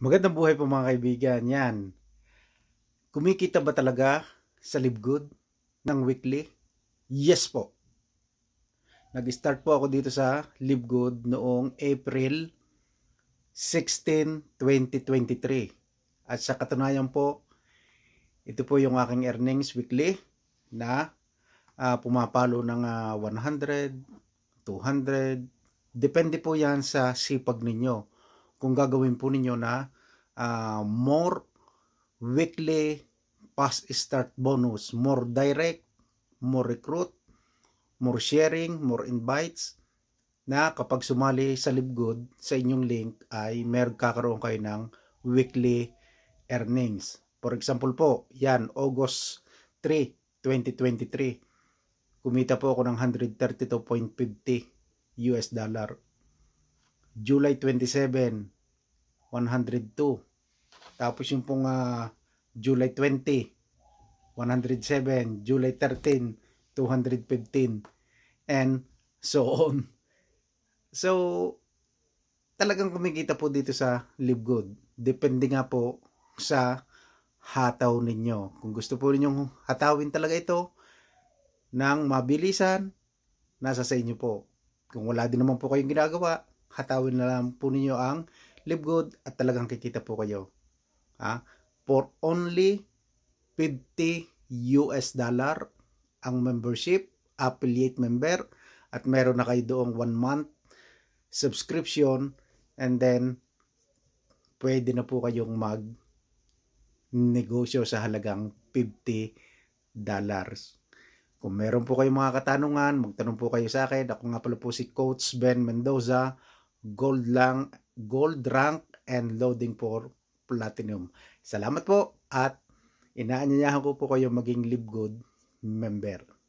Magandang buhay po mga kaibigan. Yan. Kumikita ba talaga sa Libgood ng weekly? Yes po. Nag-start po ako dito sa Libgood noong April 16, 2023. At sa katunayan po, ito po yung aking earnings weekly na ah, pumapalo ng ah, 100, 200. Depende po yan sa sipag ninyo kung gagawin po ninyo na ah, more weekly fast start bonus, more direct, more recruit, more sharing, more invites na kapag sumali sa Libgood sa inyong link ay meron kakaroon kayo ng weekly earnings. For example po, yan, August 3, 2023. Kumita po ako ng 132.50 US dollar. July 27, 102. Tapos yung pong ah, July 20, 107. July 13, 215. And so on. So, talagang kumikita po dito sa Libgood. Depende nga po sa hataw ninyo. Kung gusto po ninyong hatawin talaga ito ng mabilisan, nasa sa inyo po. Kung wala din naman po kayong ginagawa, hatawin na lang po ninyo ang live good at talagang kikita po kayo. Ha? For only 50 US dollar ang membership, affiliate member, at meron na kayo doong 1 month subscription and then pwede na po kayong mag negosyo sa halagang 50 dollars. Kung meron po kayong mga katanungan, magtanong po kayo sa akin. Ako nga pala po si Coach Ben Mendoza, gold lang, gold rank and loading for platinum. Salamat po at inaanyayahan ko po kayo maging Live Good member.